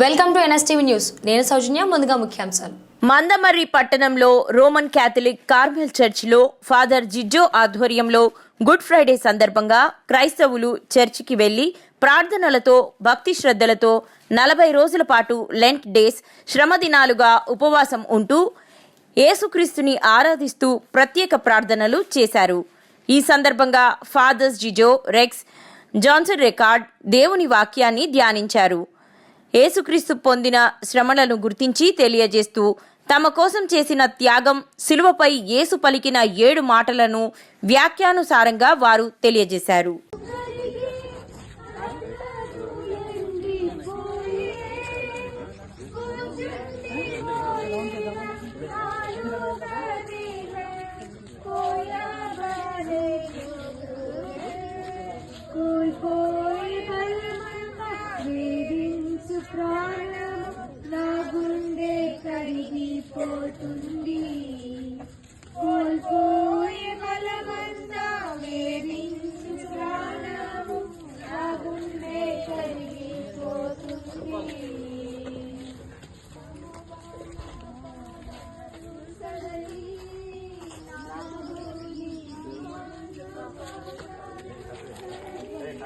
Welcome to NSTV news. నేను సౌజన్య ముందుగా ముఖ్యాంశాలు. మందమర్రి పట్టణంలో రోమన్ క్యాథలిక్ కార్మెల్ చర్చిలో ఫాదర్ జిజ్జో ఆధ్వర్యంలో గుడ్ ఫ్రైడే సందర్భంగా క్రైస్తవులు చర్చికి వెళ్ళి ప్రార్థనలతో భక్తి శ్రద్ధలతో నలభై రోజుల పాటు లెంట్ డేస్ శ్రమ దినాలుగా ఉపవాసం ఉంటూ యేసుక్రీస్తుని ఆరాధిస్తూ ప్రత్యేక ప్రార్థనలు చేశారు. ఈ సందర్భంగా fathers Jijo Rex Johnson record దేవుని వాక్యాన్ని ధ్యానించారు. యేసుక్రీస్తు పొందిన శ్రమలను గుర్తించి తెలియజేస్తూ తమ కోసం చేసిన త్యాగం శిలువపై యేసు పలికిన ఏడు మాటలను వ్యాఖ్యానుసారంగా వారు తెలియజేశారు. ప్రాణం నా గుండె కరిగిపోతుంది.